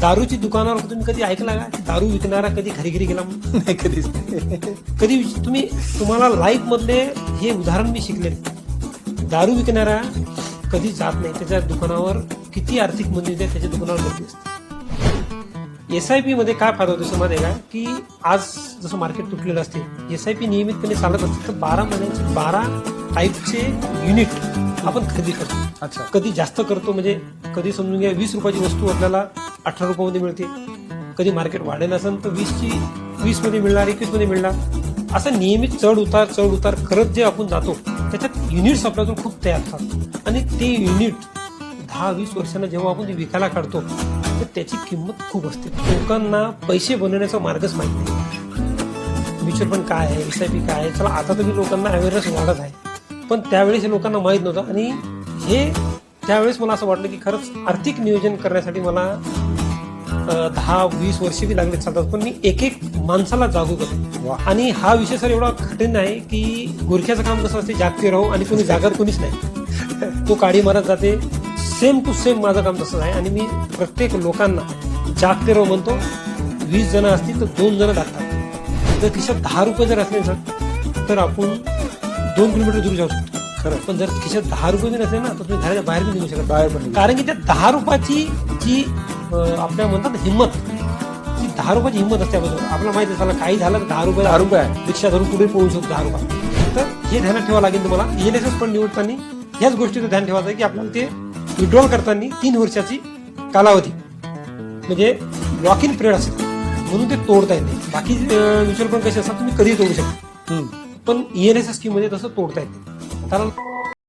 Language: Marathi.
दारूची दुकानावर तुम्ही कधी ऐकला का दारू विकणारा कधी घरी घरी गेला? नाही कधीच. कधी तुम्ही तुम्हाला लाईफ मधले हे उदाहरण मी शिकले दारू विकणारा कधी जात नाही त्याच्या दुकानावर किती आर्थिक मंदी आहे त्याच्या दुकानावर गर्दी असते एस आय पी मध्ये काय फायदा होतो समाज आहे का की आज जसं मार्केट तुटलेलं असते एस आय पी नियमितपणे चालत असते तर बारा महिन्याचे बारा टाईपचे युनिट आपण खरेदी करतो? अच्छा. कधी जास्त करतो म्हणजे कधी समजून घ्या वीस रुपयाची वस्तू आपल्याला अठरा रुपयामध्ये मिळते. कधी मार्केट वाढेल असेल तर वीसची वीसमध्ये मिळणार एकवीसमध्ये मिळणार. असं नियमित चढ उतार चढ उतार करत जे आपण जातो त्याच्यात युनिट्स आपल्याकडून खूप तयार होतात. आणि ते युनिट दहा वीस वर्षांना जेव्हा आपण ते विकायला काढतो तर त्याची किंमत खूप असते. लोकांना पैसे बनवण्याचा मार्गच माहिती नाही. म्युच्युअल फंड काय आहे एस आय पी काय आहे? चला आता तरी लोकांना अवेअरनेस वाढत आहे. पण त्यावेळेस हे लोकांना माहीत नव्हतं. आणि हे त्यावेळेस मला असं वाटलं की खरंच आर्थिक नियोजन करण्यासाठी मला दहा वीस वर्ष बी लागले चालतात पण मी एक एक माणसाला जागू करतो. आणि हा विषय सर एवढा कठीण आहे की गोरख्याचं काम कसं असते जागते राहू आणि कोणी जागत कोणीच नाही. तो काडी मारत जाते. सेम टू सेम माझं काम तसंच आहे. आणि मी प्रत्येक लोकांना जागते राहू म्हणतो. वीस जण असतील तर दोन जण जागतात जर खिशात दहा रुपये जर असले सर तर आपण दोन किलोमीटर दूर जाऊ शकतो. खरं. पण जर खिशात दहा रुपये जर नसले ना तर तुम्ही घराच्या बाहेर पण निघू शकत. बाहेर पण निघू. कारण की त्या दहा रुपयाची जी अं, आपल्या म्हणतात ना हिंमत ती दहा रुपयाची हिंमत असते आपल्याजवळ आपल्याला माहिती आहे काही झालं तर दहा रुपये दहा रुपये आहे. रिक्षा धरून पुढे पोहोचू शकतो दहा रुपये तर हे ध्यानात ठेवावं लागेल तुम्हाला. एन एस एस पण निवडताना ह्याच गोष्टीचं ध्यान ठेवायचं आहे की आपल्याला ते विड्रॉल करताना तीन वर्षाची कालावधी म्हणजे लॉक इन पिरियड असते म्हणून ते तोडता येते बाकी म्युच्युअल फंड कसे असतात तुम्ही कधीही तोडू शकता. हम्म. पण एन एस एसमध्ये तसं तोडता येते कारण